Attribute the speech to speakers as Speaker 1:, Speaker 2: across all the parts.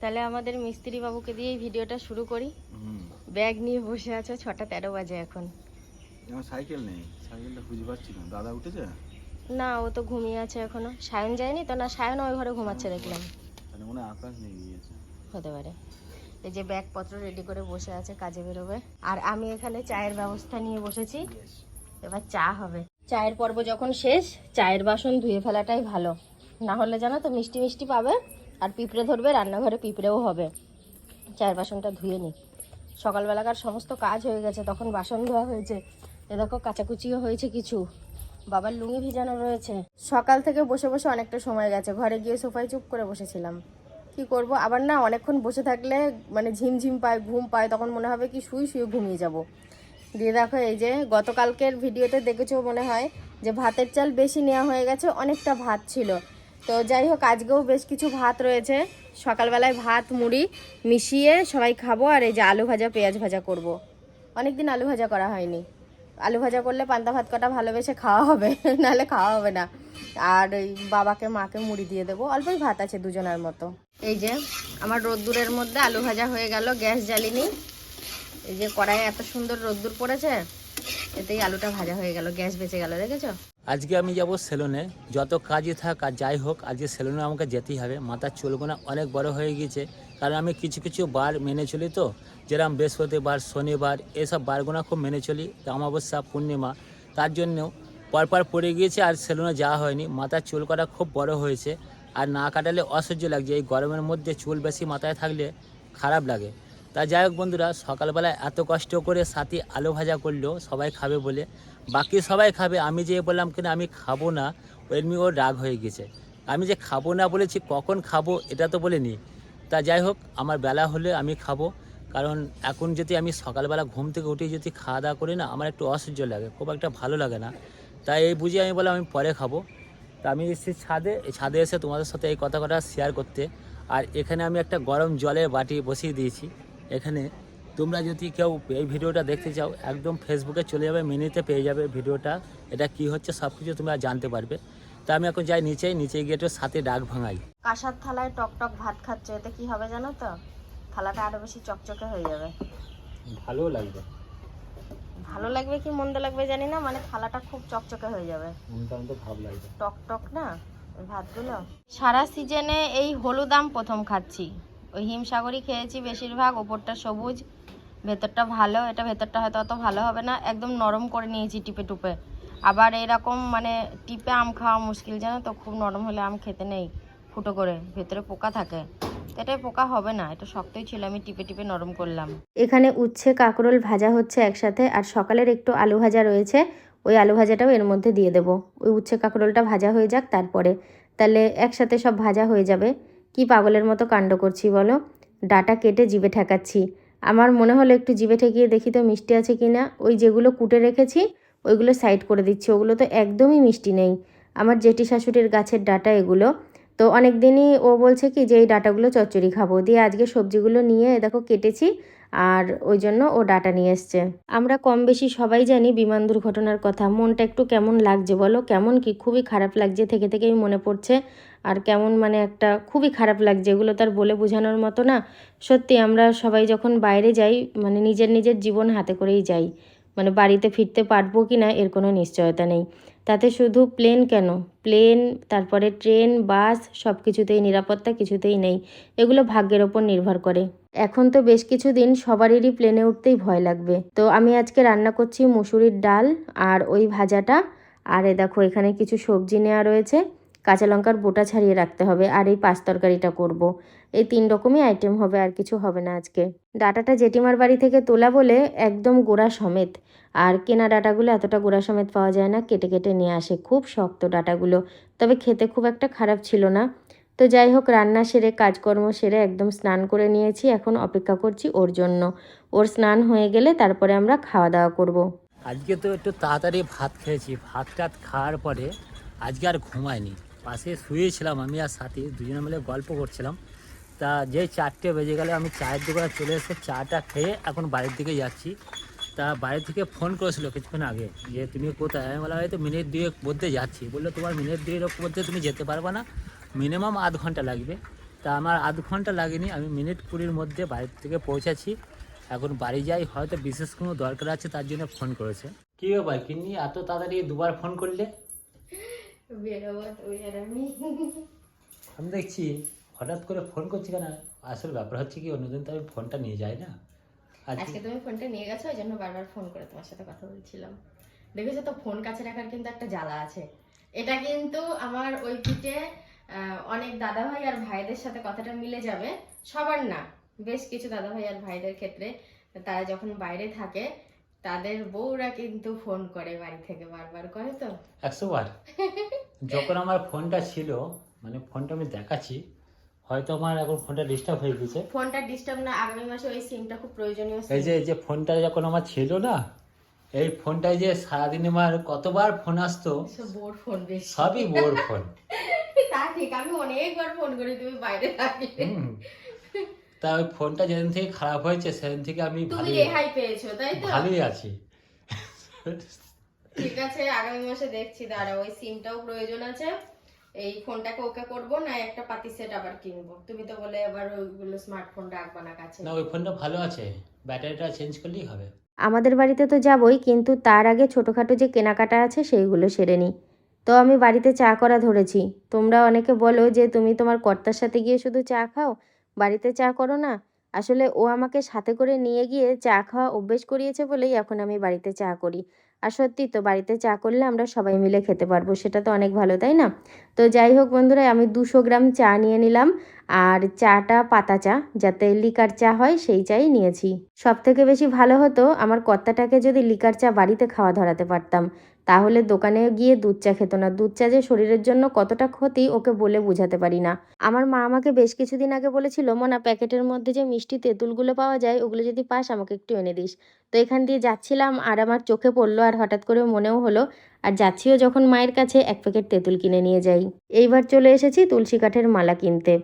Speaker 1: তাহলে আমাদের মিস্ত্রি বাবুকে দিয়ে ভিডিওটা শুরু করি। ব্যাগ নিয়ে বসে আছে ছটা তেরো বাজে এখন।
Speaker 2: আমার সাইকেল নেই? সাইকেলটা খুঁজে পাচ্ছি না। দাদা উঠেছে?
Speaker 1: না ও তো ঘুমিয়ে আছে এখনও। সায়ন যায়নি তো? না সায়ন ওই ঘরে ঘুমাচ্ছে দেখলাম।
Speaker 2: মনে আকাশ নিয়ে গিয়েছে।
Speaker 1: হতে পারে। এই যে ব্যাগপত্র রেডি করে বসে আছে কাজে বেরোবে। আর আমি এখানে চায়ের ব্যবস্থা নিয়ে বসেছি। এবার চা হবে। চায়ের পর্ব যখন শেষ চায়ের বাসন ধুয়ে ফেলাটাই ভালো। না হলে জানো তো মিষ্টি মিষ্টি পাবে? আর পিঁপড়ে ধরবে, রান্নাঘরে পিঁপড়েও হবে। চায়ের বাসনটা ধুয়ে নিই সকালবেলাকার সমস্ত কাজ হয়ে গেছে, তখন বাসন ধোয়া হয়েছে। এ দেখো, কাচাকুচিও হয়েছে কিছু। বাবার লুঙ্গি ভিজানো রয়েছে। সকাল থেকে বসে বসে অনেকটা সময় গেছে। ঘরে গিয়ে সোফায় চুপ করে বসেছিলাম। কি করব? আবার না, অনেকক্ষণ বসে থাকলে মানে ঝিমঝিম পায়, ঘুম পায়, তখন মনে হবে কি শুই শুয়ে ঘুমিয়ে যাব। দিয়ে দেখো, এই যে গতকালকের ভিডিওতে দেখেছ মনে হয় যে ভাতের চাল বেশি নেওয়া হয়ে গেছে, অনেকটা ভাত ছিল। তো যাই হোক, আজকেও বেশ কিছু ভাত রয়েছে। সকালবেলায় ভাত, মুড়ি মিশিয়ে সবাই খাব আর এই যে আলু ভাজা, পেঁয়াজ ভাজা করব। অনেক দিন আলু ভাজা করা হয়নি। আলু ভাজা করলে পান্তা ভাত কটা ভালোবেসে খাওয়া হবে, নাহলে খাওয়া হবে না। আর ওই বাবাকে, মাকে মুড়ি দিয়ে দেবো। অল্পই ভাত আছে দুজনের মতো। এই যে আমার রোদ্দুরের মধ্যে আলু ভাজা হয়ে গেল, গ্যাস জ্বালিনি। এই যে কড়াইয়ে এত সুন্দর রোদ্দুর পড়েছে। এতেই আলুটা ভাজা হয়ে গেল, গ্যাস বেঁচে গেল, দেখেছ?
Speaker 3: আজকে আমি যাব সেলুনে। যত কাজই থাক আর যাই হোক, আজকে সেলুনে আমাকে যেতেই হবে। মাথার চুলগুনা অনেক বড় হয়ে গিয়েছে। কারণ আমি কিছু কিছু বার মেনে চলি তো। যেরকম বৃহস্পতিবার, শনিবার, এসব বারগুনা খুব মেনে চলি। অমাবস্যা, পূর্ণিমা, তার জন্যও পরপর পড়ে গিয়েছে আর সেলুনে যাওয়া হয়নি। মাথার চুল করা খুব বড় হয়েছে। আর না কাটালে অসহ্য লাগছে। এই গরমের মধ্যে চুল বেশি মাথায় থাকলে খারাপ লাগে। তা যাই হোক বন্ধুরা সকালবেলা এত কষ্ট করে সাথে আলু ভাজা করল, সবাই খাবে বলে। বাকি সবাই খাবে, আমি যে বললাম কিনা, আমি খাব না এমনি ওর রাগ হয়ে গেছে। আমি যে খাব না বলেছি, কখন খাব এটা তো বলিনি। তা যাই হোক, আমার বেলা হলে আমি খাব। কারণ এখন যদি আমি সকালবেলা ঘুম থেকে উঠে যদি খাওয়া দাওয়া করি না, আমার একটু অসহ্য লাগে, খুব একটা ভালো লাগে না। তাই এই বুঝে আমি বললাম, আমি পরে খাব। তা আমি এসেছি ছাদে ছাদে এসে তোমাদের সাথে এই কথা কথা শেয়ার করতে। আর এখানে আমি একটা গরম জলের বাটি বসিয়ে দিয়েছি। এখানে তোমরা যদি কেউ এই ভিডিওটা দেখতে চাও একদম ফেসবুকে চলে যাবে মিনিতে পেয়ে যাবে ভিডিওটা এটা কি হচ্ছে সব কিছু তোমরা জানতে পারবে। তা আমি এখন যাই নিচে নিচে গিয়ে একটু সাথে ডাক ভাঙাই।
Speaker 1: কাঁসার থালায় টক টক ভাত খাচ্ছে এতে কি হবে জানো তো? থালাটা আরও বেশি চকচকে হয়ে যাবে।
Speaker 3: ভালো লাগবে।
Speaker 1: ভালো লাগবে কি মন্দ লাগবে জানি না মানে থালাটা খুব চকচকে হয়ে যাবে।
Speaker 3: ভাব লাগবে।
Speaker 1: টক টক না ভাতগুলো। সারা সিজনে এই হলুদ আম প্রথম খাচ্ছি। ওই হিমসাগরই খেয়েছি বেশিরভাগ, ওপরটা সবুজ, ভেতরটা ভালো, এটা ভেতরটা হয়তো অত ভালো হবে না, একদম নরম করে নিয়েছি টিপে টুপে। আবার এরকম মানে টিপে আম খাওয়া মুশকিল জানো তো, খুব নরম হলে আম খেতে নেই ফুটো করে, ভেতরে পোকা থাকে। এটাই পোকা হবে না, এটা শক্তই ছিল, আমি টিপে টিপে নরম করলাম। এখানে উচ্ছে, কাঁকরোল ভাজা হচ্ছে একসাথে, আর সকালের একটু আলু ভাজা রয়েছে, ওই আলু ভাজাটাও এর মধ্যে দিয়ে দেবো। ওই উচ্ছে, কাঁকরোলটা ভাজা হয়ে যাক তারপরে, তাহলে একসাথে সব ভাজা হয়ে যাবে। কি পাগলের মতো কাণ্ড করছি বলো? ডাটা কেটে জিভে ঠেকাচ্ছি। আমার মনে হলো একটু জিভে ঠেকিয়ে দেখি তো মিষ্টি আছে কি না। ওই যেগুলো কুটে রেখেছি, ওইগুলো সাইড করে দিচ্ছি। ওগুলো তো একদমই মিষ্টি নেই। আমার জেঠি শাশুড়ির গাছের ডাটা এগুলো। তো অনেক দিনই ও বলছে কি যে এই ডাটাগুলো চচ্চড়ি খাব। দিয়ে আজকে সবজিগুলো নিয়ে দেখো কেটেছি আর ওই জন্য ও ডাটা নিয়ে এসছে। আমরা কম বেশি সবাই জানি বিমান দুর্ঘটনার কথা। মনটা একটু কেমন লাগছে বলো? কেমন কি? খুবই খারাপ লাগছে। থেকে থেকেই মনে পড়ছে। আর কেমন মানে একটা খুবই খারাপ লাগছে। এগুলো তার বলে বোঝানোর মতো না। সত্যি আমরা সবাই যখন বাইরে যাই মানে নিজের নিজের জীবন হাতে করেই যাই। মানে বাড়িতে ফিরতে পারব কি না এর কোনো নিশ্চয়তা নেই। তাতে শুধু প্লেন কেন? প্লেন, তারপরে ট্রেন, বাস সব কিছুতেই নিরাপত্তা কিছুতেই নেই। এগুলো ভাগ্যের ওপর নির্ভর করে। এখন তো বেশ কিছুদিন সবারই প্লেনে উঠতেই ভয় লাগবে। তো আমি আজকে রান্না করছি মুসুরির ডাল আর ওই ভাজাটা। আর এ দেখো এখানে কিছু সবজি নেওয়া রয়েছে। কাঁচা লঙ্কার বোটা ছাড়িয়ে রাখতে হবে আর এই পাঁচ তরকারিটা করব। এই তিন রকমই আইটেম হবে, আর কিছু হবে না আজকে। ডাটাটা জেঠিমার বাড়ি থেকে তোলা বলে একদম গোড়া সমেত। আর কেনা ডাটাগুলো এতটা গোড়া সমেত পাওয়া যায় না, কেটে কেটে নিয়ে আসে। খুব শক্ত ডাটাগুলো, তবে খেতে খুব একটা খারাপ ছিল না। তো যাই হোক, রান্না সেরে, কাজকর্ম সেরে একদম স্নান করে নিয়েছি। এখন অপেক্ষা করছি ওর জন্য। ওর স্নান হয়ে গেলে তারপরে আমরা খাওয়া দাওয়া করব।
Speaker 3: আজকে তো একটু তাড়াতাড়ি ভাত খেয়েছি। ভাত টাত খাওয়ার পরে আজকে আর ঘুমায়নি। পাশে শুয়েছিলাম আমি আর সাথী, দুজনে মিলে গল্প করছিলাম। তা যেই চারটে বেজে গেলে আমি চায়ের দোকানে চলে এসে চাটা খেয়ে এখন বাড়ির দিকে যাচ্ছি। তা বাড়ি থেকে ফোন করেছিল কিছুক্ষণ আগে যে, তুমি কোথায়? আমি বলা হয়তো মিনিট দুয়েক মধ্যে যাচ্ছি। বলল, তোমার মিনিট দুয়েক মধ্যে তুমি যেতে পারবে না। মিনিমাম আধ ঘণ্টা লাগবে। তা আমার আধ ঘণ্টা লাগেনি, আমি মিনিট কুড়ির মধ্যে বাড়ি থেকে পৌঁছাচ্ছি এখন বাড়ি যাই, হয়তো বিশেষ কোনো দরকার আছে, তার জন্য ফোন করেছে। কি ব্যাপার কিন্নি, এত তাড়াতাড়ি দুবার ফোন করলে?
Speaker 1: আমি।
Speaker 3: দেখছি হঠাৎ করে ফোন করছি কেন? আসল ব্যাপার হচ্ছে কি অন্যদিন তো আমি ফোনটা নিয়ে যাই না। আজকে
Speaker 1: আজকে তুমি ফোনটা নিয়ে গেছো ওই জন্য বারবার ফোন করে তোমার সাথে কথা বলছিলাম। দেখেছ তো ফোন কাছে রাখার কিন্তু একটা জ্বালা আছে। এটা কিন্তু আমার ওই পিঠে অনেক দাদা ভাই আর ভাইদের সাথে কথাটা মিলে যাবে। সবার না বেশ কিছু দাদা ভাই আর ভাইদের ক্ষেত্রে তারা যখন বাইরে থাকে তাদের বউরা কিন্তু ফোন করে বাড়ি থেকে বারবার করে তো?
Speaker 3: একশো বার। যখন আমার ফোনটা ছিল মানে ফোনটা আমি দেখাচ্ছি হয়তো আমার এখন ফোনটা ডিস্টার্ব হয়ে গেছে।
Speaker 1: ফোনটা ডিস্টার্ব না আগামী মাসে ওই সিমটা খুব প্রয়োজনীয়
Speaker 3: এই যে এই যে ফোনটা যখন আমার ছিল না এই ফোনটায় যে সারাদিন আমার কতবার ফোন আসতো
Speaker 1: বোর ফোন বেশি।
Speaker 3: সবই বোর ফোন।
Speaker 1: তা ঠিক আমি অনেকবার ফোন করি তুমি বাইরে
Speaker 3: হুম। তা ওই ফোনটা যেদিন থেকে খারাপ হয়েছে সেদিন থেকে আমি ভালোই
Speaker 1: পেয়েছ তাই তো?
Speaker 3: ভালোই আছি।
Speaker 1: ঠিক আছে আগামী মাসে দেখছি দাঁড়া ওই সিমটাও প্রয়োজন আছে। এই ফোনটাকে ওকে করব না একটা পাতি সেট আবার কিনবো। তুমি তো বলে আবার ওইগুলো স্মার্টফোন রাখবা না কাছে।
Speaker 3: না ওই ফোনটা ভালো আছে। ব্যাটারিটা চেঞ্জ করলেই হবে।
Speaker 4: আমাদের বাড়িতে তো যাবই কিন্তু তার আগে ছোটোখাটো যে কেনাকাটা আছে সেইগুলো সেরে নিই তো আমি বাড়িতে চা করা ধরেছি। তোমরা অনেকে বলো যে তুমি তোমার কর্তার সাথে গিয়ে শুধু চা খাও? বাড়িতে চা করো না? আসলে ও আমাকে সাথে করে নিয়ে গিয়ে চা খাওয়া অভ্যেস করিয়েছে বলেই এখন আমি বাড়িতে চা করি। আর সত্যি তো বাড়িতে চা করলে আমরা সবাই মিলে খেতে পারব, সেটা তো অনেক ভালো, তাই না? তো যাই হোক বন্ধুরা, আমি দুশো গ্রাম চা নিয়ে নিলাম আর চাটা পাতা চা, যাতে লিকার চা হয় সেই চাই নিয়েছি। সব থেকে বেশি ভালো হতো আমার কর্তাটাকে যদি লিকার চা বাড়িতে খাওয়া ধরাতে পারতাম। তাহলে দোকানে গিয়ে দুধ চা খেত না। দুধ চা যে শরীরের জন্য কতটা ক্ষতি, ওকে বলে বোঝাতে পারি না। আমার মা আমাকে বেশ কিছুদিন আগে বলেছিল, মনা, প্যাকেটের মধ্যে যে মিষ্টি তেঁতুলগুলো পাওয়া যায়, ওগুলো যদি পাস, আমাকে একটু এনে দিস। তো এখান দিয়ে যাচ্ছিলাম আর আমার চোখে পড়ল আর হঠাৎ করে মনেও হলো, আর যাচ্ছিও যখন মায়ের কাছে, এক প্যাকেট তেঁতুল কিনে নিয়ে যাই। এইবার চলে এসেছি তুলসী কাঠের মালা কিনতে।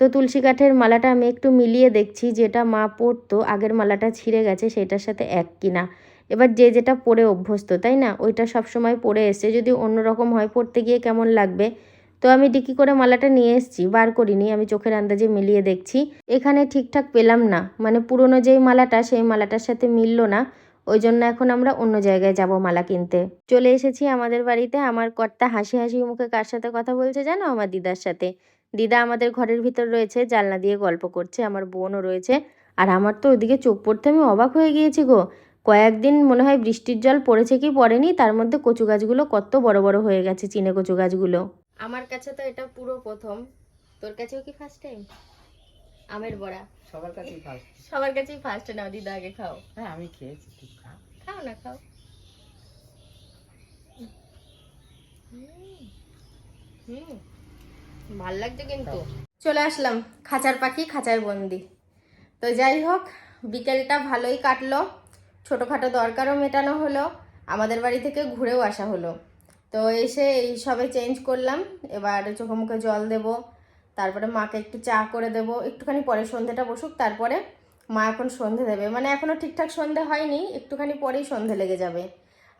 Speaker 4: তো তুলসী কাঠের মালাটা আমি একটু মিলিয়ে দেখছি, যেটা মা পরতো, আগের মালাটা ছিঁড়ে গেছে, সেটার সাথে এক কিনা। এবার যে যেটা পরে অভ্যস্ত, তাই না? ওইটা সব সময় পরে এসছে যদি অন্যরকম হয়, পড়তে গিয়ে কেমন লাগবে? তো আমি ডিকি করে মালাটা নিয়ে এসেছি, বার করিনি, আমি চোখের আন্দাজে মিলিয়ে দেখছি। এখানে ঠিকঠাক পেলাম না মানে পুরনো যেই মালাটা, সেই মালাটার সাথে মিললো না। ওই জন্য এখন আমরা অন্য জায়গায় যাব মালা কিনতে। চলে এসেছি আমাদের বাড়িতে, আমার কর্তা হাসি হাসি মুখে কার সাথে কথা বলছে জানো? আমার দিদার সাথে। দিদা আমাদের ঘরের ভিতর রয়েছে, জানলা দিয়ে গল্প করছে, আমার বোনও রয়েছে। আর আমার তো ওইদিকে চোখ পড়তে আমি অবাক হয়ে গিয়েছি গো। কয়েকদিন মনে হয় বৃষ্টির জল পড়েছে কি পড়েনি তার মধ্যে কচু গাছগুলো কত বড় বড় হয়ে গেছে চিনে কচু গাছগুলো।
Speaker 1: আমার কাছে তো এটা পুরো প্রথম। তোর কাছেও কি ফার্স্ট টাইম আমের বড়া।
Speaker 5: সবার কাছেই ফার্স্ট
Speaker 1: সবার কাছেই ফার্স্ট নাও দিদা আগে খাও।
Speaker 5: হ্যাঁ আমি খেয়েছি তুই খা।
Speaker 1: খাও না খাও। হুম। ভালো লাগছে কিন্তু। চলে আসলাম খাঁচার পাখি খাঁচায় বন্দি। তো যাই হোক বিকেলটা ভালোই কাটলো। ছোটোখাটো দরকারও মেটানো হলো, আমাদের বাড়ি থেকে ঘুরেও আসা হলো। তো এসে এই সবে চেঞ্জ করলাম, এবার চোখে মুখে জল দেব, তারপরে মাকে একটু চা করে দেব, একটুখানি পরে সন্ধেটা বসুক, তারপরে মা এখন সন্ধে দেবে। মানে এখনও ঠিকঠাক সন্ধে হয়নি, একটুখানি পরেই সন্ধে লেগে যাবে।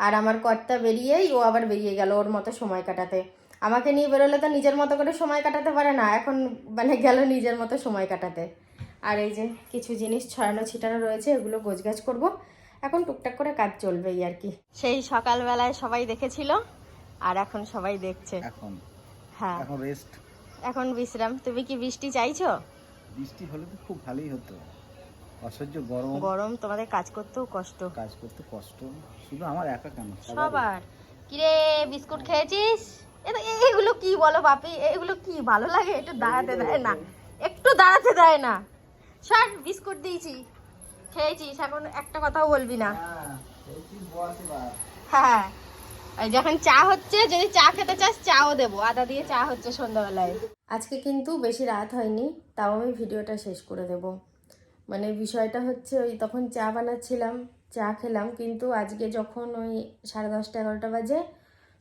Speaker 1: আর আমার কর্তা বেরিয়েই, ও আবার বেরিয়ে গেল ওর মতো সময় কাটাতে। আমাকে নিয়ে বেরোলে তো নিজের মতো করে সময় কাটাতে পারে না, এখন মানে গেল নিজের মতো সময় কাটাতে। আর এই যে কিছু জিনিস ছড়ানো ছিটানো রয়েছে, এগুলো গোছগাছ করব। এখন টুকটাক করে কাজ চলবেই আর কি। সেই সকালবেলায় সবাই দেখেছিল আর এখন সবাই দেখছে।
Speaker 2: এখন?
Speaker 1: হ্যাঁ।
Speaker 2: এখন রেস্ট
Speaker 1: এখন বিশ্রাম। তুমি কি বৃষ্টি চাইছো?
Speaker 2: বৃষ্টি হলে তো খুব ভালোই হতো। অসহ্য গরম।
Speaker 1: গরম তোমাদের কাজ করতেও কষ্ট।
Speaker 2: কাজ করতে কষ্ট। শুধু আমার একা কেন?
Speaker 1: সবার। কিরে বিস্কুট খেয়েছিস? এ এগুলো কি বলো বাপি? এগুলো কি ভালো লাগে? একটু দাঁড়াতে দেয় না। একটু দাঁড়াতে দেয় না। সর বিস্কুট দিয়েছি। খেয়েছিস এখন একটা কথাও বলবি না।
Speaker 2: হ্যাঁ।
Speaker 1: হ্যাঁ এই যখন চা হচ্ছে যদি চা খেতে চাস চাও দেবো। আদা দিয়ে চা হচ্ছে সন্ধ্যাবেলায়। আজকে কিন্তু বেশি রাত হয়নি তাও আমি ভিডিওটা শেষ করে দেব। মানে বিষয়টা হচ্ছে ওই তখন চা বানাচ্ছিলাম চা খেলাম কিন্তু আজকে যখন ওই সাড়ে দশটা এগারোটা বাজে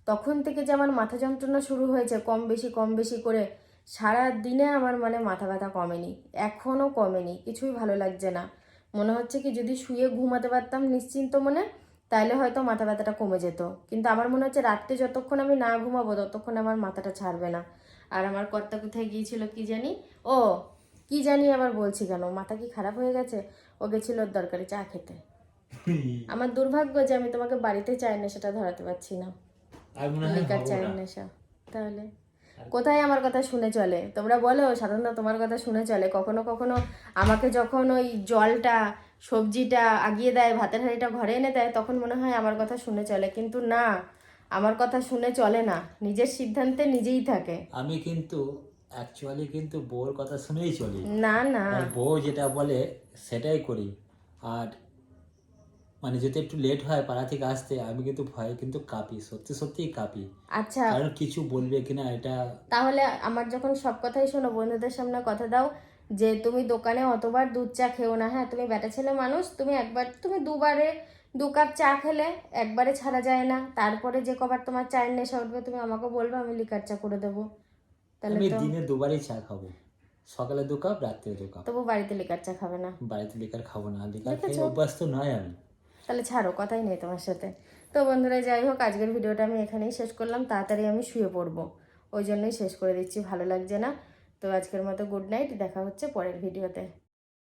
Speaker 1: তখন থেকে যে আমার মাথা যন্ত্রণা শুরু হয়েছে কম বেশি কম বেশি করে সারা দিনে আমার মানে মাথা ব্যথা কমেনি এখনও কমেনি কিছুই ভালো লাগছে না। মনে হচ্ছে কি যদি শুয়ে ঘুমাতে পারতাম নিশ্চিন্ত মনে তাইলে হয়তো মাথা ব্যথাটা কমে যেত। কিন্তু আমার মনে হচ্ছে রাত্রে যতক্ষণ আমি না ঘুমাবো ততক্ষণ আমার মাথাটা ছাড়বে না। আর আমার কর্তা কোথায় গিয়েছিল কি জানি? ও কি জানি আবার বলছি কেন? মাথা কি খারাপ হয়ে গেছে? ও গেছিল ওর দরকারি চা খেতে। আমার দুর্ভাগ্য যে আমি তোমাকে বাড়িতে চাই না সেটা ধরাতে পারছি না। লিকার চায়ের। নেশা তাহলে। কোথায় আমার কথা শুনে চলে? তোমরা বলো সাধারণত তোমার কথা শুনে চলে। কখনো কখনো আমাকে যখন ওই জলটা সবজিটা আগিয়ে দেয় ভাতের হাঁড়িটা ঘরে এনে দেয় তখন মনে হয় আমার কথা শুনে চলে। কিন্তু না আমার কথা শুনে চলে না। নিজের সিদ্ধান্তে নিজেই থাকে।
Speaker 3: আমি কিন্তু অ্যাকচুয়ালি কিন্তু বউর কথা শুনেই চলি।
Speaker 1: না না।
Speaker 3: বউ যেটা বলে সেটাই করি। আর মানে যদি একটু লেট হয় পাড়া থেকে আসতে আমি কিন্তু ভয়ে কিন্তু কাঁপি সত্যি সত্যিই কাঁপি।
Speaker 1: আচ্ছা।
Speaker 3: কারণ কিছু বলবে কিনা এটা
Speaker 1: তাহলে আমার যখন সব কথাই শোনো বন্ধুদের সামনে কথা দাও যে তুমি দোকানে অতবার দুধ চা খেও না হ্যাঁ? তুমি বেটা ছেলে মানুষ তুমি একবার তুমি দুবারে দু কাপ চা খেলে একবারে ছাড়া যায় না। তারপরে যে কবার তোমার চায়ের নেশা উঠবে তুমি আমাকে বলবে আমি লিকার চা করে দেবো। তাহলে
Speaker 3: আমি
Speaker 1: তো
Speaker 3: দিনে দুবারই চা খাব। সকালে দু কাপ রাত্রে দু কাপ।
Speaker 1: তবু বাড়িতে লিকার চা খাবে না।
Speaker 3: বাড়িতে লিকার খাব না। লিকার খেয়ে অভ্যাস তো নয় আমি।
Speaker 1: তাহলে ছাড়ো, কথাই নেই তোমার সাথে। তো বন্ধুরা, যাই হোক, আজকের ভিডিওটা আমি এখানেই শেষ করলাম। তাড়াতাড়ি আমি শুয়ে পড়ব। ওই জন্যই শেষ করে দিচ্ছি, ভালো লাগছে না। তো আজকের মতো গুড নাইট দেখা হচ্ছে পরের ভিডিওতে।